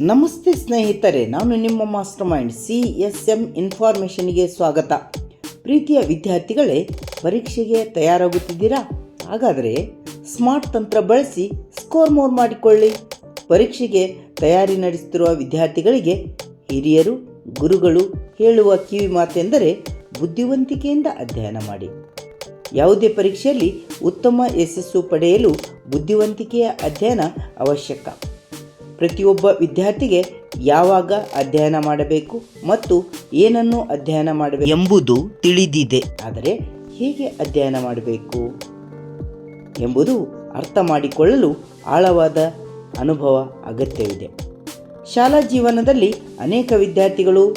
ನಮಸ್ತೆ ಸ್ನೇಹಿತರೆ, ನಾನು ನಿಮ್ಮ master mind C S M ಇನ್ಫಾರ್ಮೇಷನ್ಗೆ ಸ್ವಾಗತ. ಪ್ರೀತಿಯ ವಿದ್ಯಾರ್ಥಿಗಳೇ, ಪರೀಕ್ಷೆಗೆ ತಯಾರಾಗುತ್ತಿದ್ದೀರಾ? ಹಾಗಾದರೆ ಸ್ಮಾರ್ಟ್ ತಂತ್ರ ಬಳಸಿ ಸ್ಕೋರ್ ಮೋರ್ ಮಾಡಿಕೊಳ್ಳಿ. ಪರೀಕ್ಷೆಗೆ ತಯಾರಿ ನಡೆಸುತ್ತಿರುವ ವಿದ್ಯಾರ್ಥಿಗಳಿಗೆ ಹಿರಿಯರು, ಗುರುಗಳು ಹೇಳುವ ಕಿವಿ ಮಾತೆಂದರೆ ಬುದ್ಧಿವಂತಿಕೆಯಿಂದ ಅಧ್ಯಯನ ಮಾಡಿ. ಯಾವುದೇ ಪರೀಕ್ಷೆಯಲ್ಲಿ ಉತ್ತಮ ಯಶಸ್ಸು ಪಡೆಯಲು ಬುದ್ಧಿವಂತಿಕೆಯ ಅಧ್ಯಯನ ಅವಶ್ಯಕ. ಪ್ರತಿಯೊಬ್ಬ ವಿದ್ಯಾರ್ಥಿಗೆ ಯಾವಾಗ ಅಧ್ಯಯನ ಮಾಡಬೇಕು ಮತ್ತು ಏನನ್ನು ಅಧ್ಯಯನ ಮಾಡಬೇಕು ಎಂಬುದು ತಿಳಿದಿದೆ. ಆದರೆ ಹೇಗೆ ಅಧ್ಯಯನ ಮಾಡಬೇಕು ಎಂಬುದು ಅರ್ಥ ಮಾಡಿಕೊಳ್ಳಲು ಆಳವಾದ ಅನುಭವ ಅಗತ್ಯವಿದೆ. ಶಾಲಾ ಜೀವನದಲ್ಲಿ ಅನೇಕ ವಿದ್ಯಾರ್ಥಿಗಳು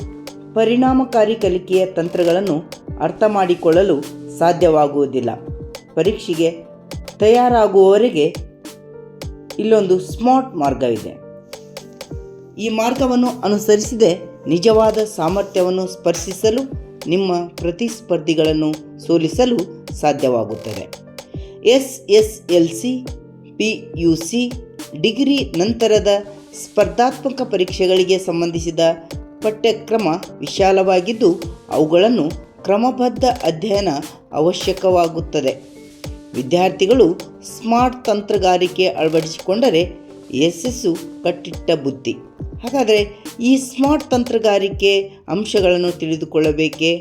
ಪರಿಣಾಮಕಾರಿ ಕಲಿಕೆಯ ತಂತ್ರಗಳನ್ನು ಅರ್ಥ ಮಾಡಿಕೊಳ್ಳಲು ಸಾಧ್ಯವಾಗುವುದಿಲ್ಲ. ಪರೀಕ್ಷೆಗೆ ತಯಾರಾಗುವವರೆಗೆ ಇಲ್ಲೊಂದು ಸ್ಮಾರ್ಟ್ ಮಾರ್ಗವಿದೆ. ಈ ಮಾರ್ಗವನ್ನು ಅನುಸರಿಸಿದೆ ನಿಜವಾದ ಸಾಮರ್ಥ್ಯವನ್ನು ಸ್ಪರ್ಶಿಸಲು, ನಿಮ್ಮ ಪ್ರತಿಸ್ಪರ್ಧಿಗಳನ್ನು ಸೋಲಿಸಲು ಸಾಧ್ಯವಾಗುತ್ತದೆ. S S L C P U C degree ನಂತರದ ಸ್ಪರ್ಧಾತ್ಮಕ ಪರೀಕ್ಷೆಗಳಿಗೆ ಸಂಬಂಧಿಸಿದ ಪಠ್ಯಕ್ರಮ ವಿಶಾಲವಾಗಿದ್ದು, ಅವುಗಳನ್ನು ಕ್ರಮಬದ್ಧ ಅಧ್ಯಯನ ಅವಶ್ಯಕವಾಗುತ್ತದೆ. ವಿದ್ಯಾರ್ಥಿಗಳು ಸ್ಮಾರ್ಟ್ ತಂತ್ರಗಾರಿಕೆ ಅಳವಡಿಸಿಕೊಂಡರೆ ಯಶಸ್ಸು ಕಟ್ಟಿಟ್ಟ ಬುದ್ಧಿ. ಹಾಗಾದರೆ ಈ ಸ್ಮಾರ್ಟ್ ತಂತ್ರಗಾರಿಕೆ ಅಂಶಗಳನ್ನು ತಿಳಿದುಕೊಳ್ಳಬೇಕೇ?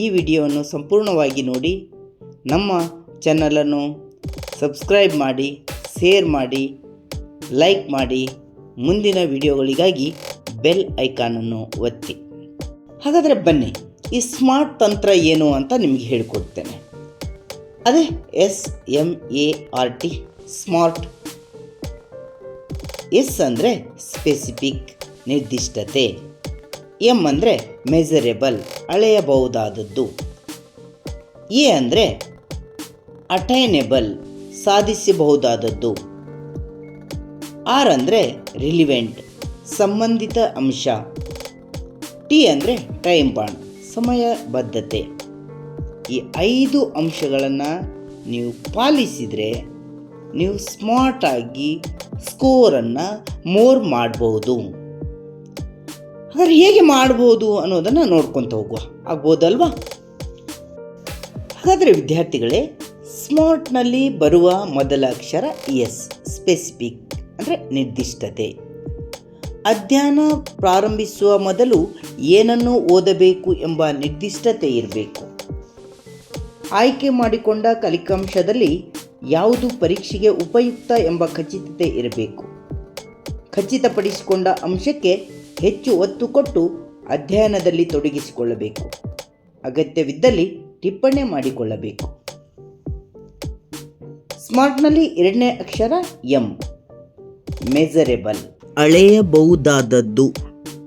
ಈ ವಿಡಿಯೋವನ್ನು ಸಂಪೂರ್ಣವಾಗಿ ನೋಡಿ, ನಮ್ಮ ಚಾನಲನ್ನು ಸಬ್ಸ್ಕ್ರೈಬ್ ಮಾಡಿ, ಶೇರ್ ಮಾಡಿ, ಲೈಕ್ ಮಾಡಿ, ಮುಂದಿನ ವಿಡಿಯೋಗಳಿಗಾಗಿ ಬೆಲ್ ಐಕಾನನ್ನು ಒತ್ತಿ. ಹಾಗಾದರೆ ಬನ್ನಿ, ಈ ಸ್ಮಾರ್ಟ್ ತಂತ್ರ ಏನು ಅಂತ ನಿಮಗೆ ಹೇಳಿಕೊಡ್ತೇನೆ. ಅದೇ S M A R T, smart S ಅಂದರೆ ಸ್ಪೆಸಿಫಿಕ್ ನಿರ್ದಿಷ್ಟತೆ. ಎಂ ಅಂದರೆ ಮೆಸರೇಬಲ್ ಅಳೆಯಬಹುದಾದದ್ದು. ಎ ಅಂದರೆ ಅಟೈನೆಬಲ್ ಸಾಧಿಸಬಹುದಾದದ್ದು. ಆರ್ ಅಂದರೆ ರಿಲಿವೆಂಟ್ ಸಂಬಂಧಿತ ಅಂಶ. ಟಿ ಅಂದರೆ ಟೈಮ್ ಬಾಂಡ್ ಸಮಯಬದ್ಧತೆ ಈ ಐದು ಅಂಶಗಳನ್ನು ನೀವು ಪಾಲಿಸಿದರೆ ನೀವು ಸ್ಮಾರ್ಟಾಗಿ ಸ್ಕೋರನ್ನು ಮೋರ್ ಮಾಡ್ಬೋದು. ಹಾಗಾದ್ರೆ ಹೇಗೆ ಮಾಡ್ಬೋದು ಅನ್ನೋದನ್ನು ನೋಡ್ಕೊತ ಹೋಗುವ. ಆಗ್ಬೋದಲ್ವಾ? ಹಾಗಾದರೆ ವಿದ್ಯಾರ್ಥಿಗಳೇ ಸ್ಮಾರ್ಟ್ನಲ್ಲಿ ಬರುವ ಮೊದಲ ಅಕ್ಷರ ಎಸ್ ಸ್ಪೆಸಿಫಿಕ್ ಅಂದರೆ ನಿರ್ದಿಷ್ಟತೆ. ಅಧ್ಯಯನ ಪ್ರಾರಂಭಿಸುವ ಮೊದಲು ಏನನ್ನು ಓದಬೇಕು ಎಂಬ ನಿರ್ದಿಷ್ಟತೆ ಇರಬೇಕು. ಆಯ್ಕೆ ಮಾಡಿಕೊಂಡ ಕಲಿಕಾಂಶದಲ್ಲಿ ಯಾವುದು ಪರೀಕ್ಷೆಗೆ ಉಪಯುಕ್ತ ಎಂಬ ಖಚಿತತೆ ಇರಬೇಕು. ಖಚಿತಪಡಿಸಿಕೊಂಡ ಅಂಶಕ್ಕೆ ಹೆಚ್ಚು ಒತ್ತು ಕೊಟ್ಟು ಅಧ್ಯಯನದಲ್ಲಿ ತೊಡಗಿಸಿಕೊಳ್ಳಬೇಕು. ಅಗತ್ಯವಿದ್ದಲ್ಲಿ ಟಿಪ್ಪಣಿ ಮಾಡಿಕೊಳ್ಳಬೇಕು. ಸ್ಮಾರ್ಟ್ನಲ್ಲಿ ಎರಡನೇ ಅಕ್ಷರ ಎಂ. ಮೆಜರೇಬಲ್ ಅಳೆಯಬಹುದಾದದ್ದು.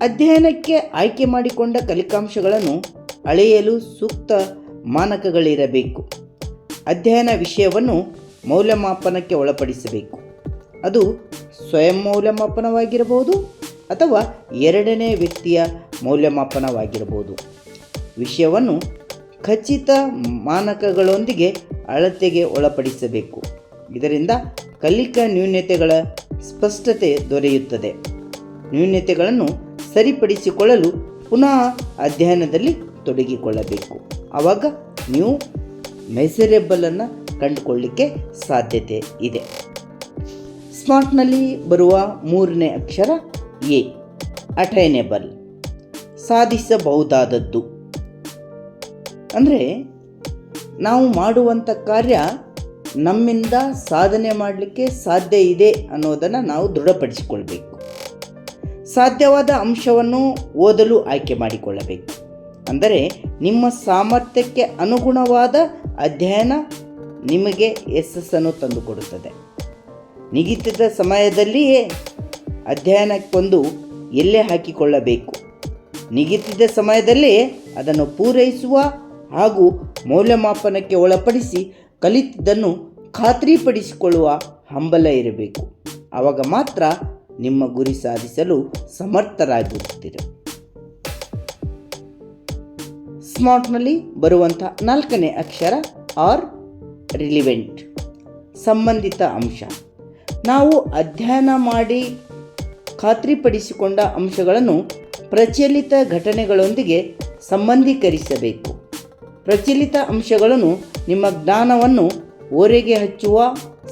ಅಧ್ಯಯನಕ್ಕೆ ಆಯ್ಕೆ ಮಾಡಿಕೊಂಡ ಕಲಿಕಾಂಶಗಳನ್ನು ಅಳೆಯಲು ಸೂಕ್ತ ಮಾನಕಗಳಿರಬೇಕು. ಅಧ್ಯಯನ ವಿಷಯವನ್ನು ಮೌಲ್ಯಮಾಪನಕ್ಕೆ ಒಳಪಡಿಸಬೇಕು. ಅದು ಸ್ವಯಂ ಮೌಲ್ಯಮಾಪನವಾಗಿರಬಹುದು ಅಥವಾ ಎರಡನೇ ವ್ಯಕ್ತಿಯ ಮೌಲ್ಯಮಾಪನವಾಗಿರಬಹುದು. ವಿಷಯವನ್ನು ಖಚಿತ ಮಾನಕಗಳೊಂದಿಗೆ ಅಳತೆಗೆ ಒಳಪಡಿಸಬೇಕು. ಇದರಿಂದ ಕಲಿಕಾ ನ್ಯೂನ್ಯತೆಗಳ ಸ್ಪಷ್ಟತೆ ದೊರೆಯುತ್ತದೆ. ನ್ಯೂನ್ಯತೆಗಳನ್ನು ಸರಿಪಡಿಸಿಕೊಳ್ಳಲು ಪುನಃ ಅಧ್ಯಯನದಲ್ಲಿ ತೊಡಗಿಕೊಳ್ಳಬೇಕು. ಆವಾಗ ನೀವು ಮೆಸರೇಬಲನ್ನು ಕಂಡುಕೊಳ್ಳಿಕ್ಕೆ ಸಾಧ್ಯತೆ ಇದೆ. ಸ್ಮಾರ್ಟ್ನಲ್ಲಿ ಬರುವ ಮೂರನೇ ಅಕ್ಷರ ಎ, ಅಟೈನೇಬಲ್. ಸಾಧಿಸಬಹುದಾದದ್ದು. ಅಂದರೆ ನಾವು ಮಾಡುವಂಥ ಕಾರ್ಯ ನಮ್ಮಿಂದ ಸಾಧನೆ ಮಾಡಲಿಕ್ಕೆ ಸಾಧ್ಯ ಇದೆ ಅನ್ನೋದನ್ನು ನಾವು ದೃಢಪಡಿಸಿಕೊಳ್ಬೇಕು. ಸಾಧ್ಯವಾದ ಅಂಶವನ್ನು ಓದಲು ಆಯ್ಕೆ ಮಾಡಿಕೊಳ್ಳಬೇಕು. ಅಂದರೆ ನಿಮ್ಮ ಸಾಮರ್ಥ್ಯಕ್ಕೆ ಅನುಗುಣವಾದ ಅಧ್ಯಯನ ನಿಮಗೆ ಯಶಸ್ಸನ್ನು ತಂದುಕೊಡುತ್ತದೆ. ನಿಗದಿತ ಸಮಯದಲ್ಲಿಯೇ ಅಧ್ಯಯನಕ್ಕೊಂದು ಎಲ್ಲೆ ಹಾಕಿಕೊಳ್ಳಬೇಕು. ನಿಗಿತದ ಸಮಯದಲ್ಲಿ ಅದನ್ನು ಪೂರೈಸುವ ಹಾಗೂ ಮೌಲ್ಯಮಾಪನಕ್ಕೆ ಒಳಪಡಿಸಿ ಕಲಿತಿದ್ದನ್ನು ಖಾತ್ರಿಪಡಿಸಿಕೊಳ್ಳುವ ಹಂಬಲ ಇರಬೇಕು. ಆವಾಗ ಮಾತ್ರ ನಿಮ್ಮ ಗುರಿ ಸಾಧಿಸಲು ಸಮರ್ಥರಾಗಿರುತ್ತೀರ ಸ್ಮಾರ್ಟ್ನಲ್ಲಿ ಬರುವಂಥ ನಾಲ್ಕನೇ ಅಕ್ಷರ ಆರ್ ರಿಲಿವೆಂಟ್ ಸಂಬಂಧಿತ ಅಂಶ. ನಾವು ಅಧ್ಯಯನ ಮಾಡಿ ಖಾತ್ರಿಪಡಿಸಿಕೊಂಡ ಅಂಶಗಳನ್ನು ಪ್ರಚಲಿತ ಘಟನೆಗಳೊಂದಿಗೆ ಸಂಬಂಧೀಕರಿಸಬೇಕು. ಪ್ರಚಲಿತ ಅಂಶಗಳನ್ನು ನಿಮ್ಮ ಜ್ಞಾನವನ್ನು ಓರೆಗೆ ಹಚ್ಚುವ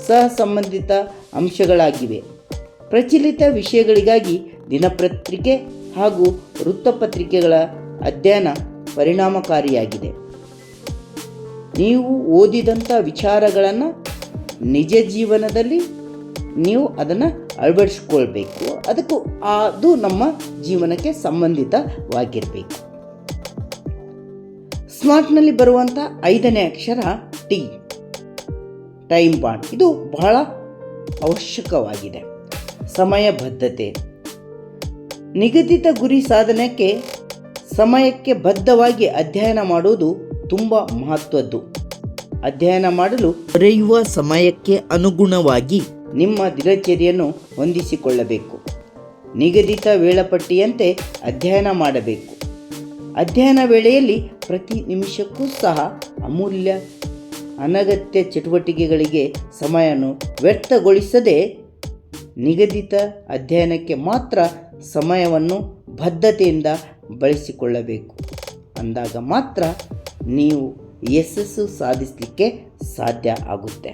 ಸಹಸಂಬಂಧಿತ ಅಂಶಗಳಾಗಿವೆ. ಪ್ರಚಲಿತ ವಿಷಯಗಳಿಗಾಗಿ ದಿನಪತ್ರಿಕೆ ಹಾಗೂ ವೃತ್ತಪತ್ರಿಕೆಗಳ ಅಧ್ಯಯನ ಪರಿಣಾಮಕಾರಿಯಾಗಿದೆ. ನೀವು ಓದಿದಂಥ ವಿಚಾರಗಳನ್ನು ನಿಜ ಜೀವನದಲ್ಲಿ ನೀವು ಅದನ್ನು ಅಳವಡಿಸ್ಕೊಳ್ಬೇಕು. ಅದಕ್ಕೂ ಅದು ನಮ್ಮ ಜೀವನಕ್ಕೆ ಸಂಬಂಧಿತವಾಗಿರಬೇಕು. ಸ್ಮಾರ್ಟ್ನಲ್ಲಿ ಬರುವಂಥ ಐದನೇ ಅಕ್ಷರ ಟಿ, ಟೈಮ್ ಬಾಂಡ್. ಇದು ಬಹಳ ಅವಶ್ಯಕವಾಗಿದೆ. ಸಮಯ ಬದ್ಧತೆ. ನಿಗದಿತ ಗುರಿ ಸಾಧನಕ್ಕೆ ಸಮಯಕ್ಕೆ ಬದ್ಧವಾಗಿ ಅಧ್ಯಯನ ಮಾಡುವುದು ತುಂಬ ಮಹತ್ವದ್ದು. ಅಧ್ಯಯನ ಮಾಡಲು ಬರೆಯುವ ಸಮಯಕ್ಕೆ ಅನುಗುಣವಾಗಿ ನಿಮ್ಮ ದಿನಚರಿಯನ್ನು ಹೊಂದಿಸಿಕೊಳ್ಳಬೇಕು. ನಿಗದಿತ ವೇಳಾಪಟ್ಟಿಯಂತೆ ಅಧ್ಯಯನ ಮಾಡಬೇಕು. ಅಧ್ಯಯನ ವೇಳೆಯಲ್ಲಿ ಪ್ರತಿ ನಿಮಿಷಕ್ಕೂ ಸಹ ಅಮೂಲ್ಯ, ಅನಗತ್ಯ ಚಟುವಟಿಕೆಗಳಿಗೆ ಸಮಯವನ್ನು ವ್ಯರ್ಥಗೊಳಿಸದೆ ನಿಗದಿತ ಅಧ್ಯಯನಕ್ಕೆ ಮಾತ್ರ ಸಮಯವನ್ನು ಬದ್ಧತೆಯಿಂದ ಬಳಸಿಕೊಳ್ಳಬೇಕು. ಅಂದಾಗ ಮಾತ್ರ ನೀವು ಯಶಸ್ಸು ಸಾಧಿಸಲಿಕ್ಕೆ ಸಾಧ್ಯ ಆಗುತ್ತೆ.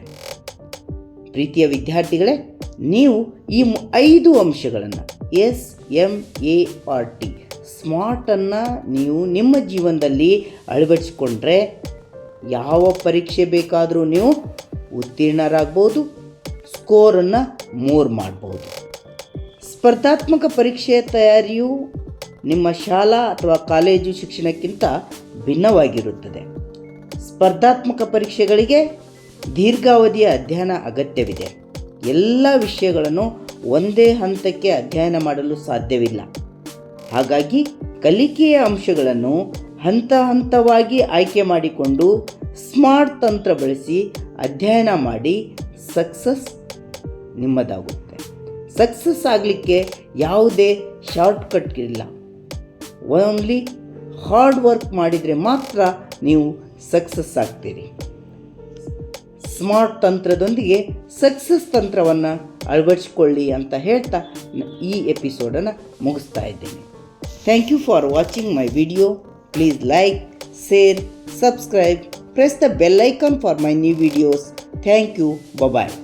ಪ್ರೀತಿಯ ವಿದ್ಯಾರ್ಥಿಗಳೇ, ನೀವು ಈ ಐದು ಅಂಶಗಳನ್ನು, S M A, R, T ಸ್ಮಾರ್ಟನ್ನು ನೀವು ನಿಮ್ಮ ಜೀವನದಲ್ಲಿ ಅಳವಡಿಸ್ಕೊಂಡ್ರೆ ಯಾವ ಪರೀಕ್ಷೆ ಬೇಕಾದರೂ ನೀವು ಉತ್ತೀರ್ಣರಾಗ್ಬೋದು ಸ್ಕೋರನ್ನು ಮೂರ್ ಮಾಡ್ಬೋದು. ಸ್ಪರ್ಧಾತ್ಮಕ ಪರೀಕ್ಷೆಯ ತಯಾರಿಯು ನಿಮ್ಮ ಶಾಲಾ ಅಥವಾ ಕಾಲೇಜು ಶಿಕ್ಷಣಕ್ಕಿಂತ ಭಿನ್ನವಾಗಿರುತ್ತದೆ. ಸ್ಪರ್ಧಾತ್ಮಕ ಪರೀಕ್ಷೆಗಳಿಗೆ ದೀರ್ಘಾವಧಿಯ ಅಧ್ಯಯನ ಅಗತ್ಯವಿದೆ. ಎಲ್ಲ ವಿಷಯಗಳನ್ನು ಒಂದೇ ಹಂತಕ್ಕೆ ಅಧ್ಯಯನ ಮಾಡಲು ಸಾಧ್ಯವಿಲ್ಲ. ಹಾಗಾಗಿ ಕಲಿಕೆಯ ಅಂಶಗಳನ್ನು ಹಂತ ಹಂತವಾಗಿ ಆಯ್ಕೆ ಮಾಡಿಕೊಂಡು ಸ್ಮಾರ್ಟ್ ತಂತ್ರ ಬಳಸಿ ಅಧ್ಯಯನ ಮಾಡಿ ಸಕ್ಸಸ್ ನಿಮ್ಮದಾಗುತ್ತೆ. ಸಕ್ಸಸ್ ಆಗಲಿಕ್ಕೆ ಯಾವುದೇ ಶಾರ್ಟ್ಕಟ್ ಇಲ್ಲ. ಓನ್ಲಿ ಹಾರ್ಡ್ ವರ್ಕ್ ಮಾಡಿದರೆ ಮಾತ್ರ ನೀವು ಸಕ್ಸಸ್ ಆಗ್ತೀರಿ. ಸ್ಮಾರ್ಟ್ ತಂತ್ರದೊಂದಿಗೆ ಸಕ್ಸಸ್ ತಂತ್ರವನ್ನು ಅಳವಡಿಸ್ಕೊಳ್ಳಿ ಅಂತ ಹೇಳ್ತಾ ಈ ಎಪಿಸೋಡನ್ನು ಮುಗಿಸ್ತಾ ಇದ್ದೀನಿ. Thank you for watching my video please like share subscribe press the bell icon for my new videos thank you bye